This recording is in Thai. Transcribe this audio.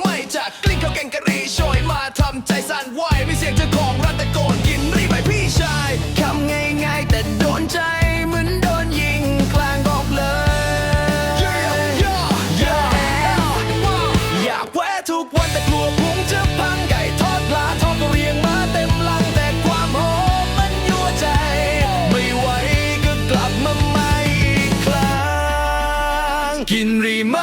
ไม่จัดกลิ้งเขาวแกงกะหรี่โชยมาทำใจสั่นไหวไม่เสียงเจ้าของรันตะโกนกินรีบไปพี่ชายคำง่ายๆแต่โดนใจเหมือนโดนยิงกลางบอกเลย Yeah, อยากแวะทุกวันแต่กลัวพุงจะพังไก่ทอดปลาทอดก็เรียงมาเต็มลังแต่ความหอมมันยั่วใจ ไม่ไหวก็กลับมาใหม่อีกครั้ง กินรีไหม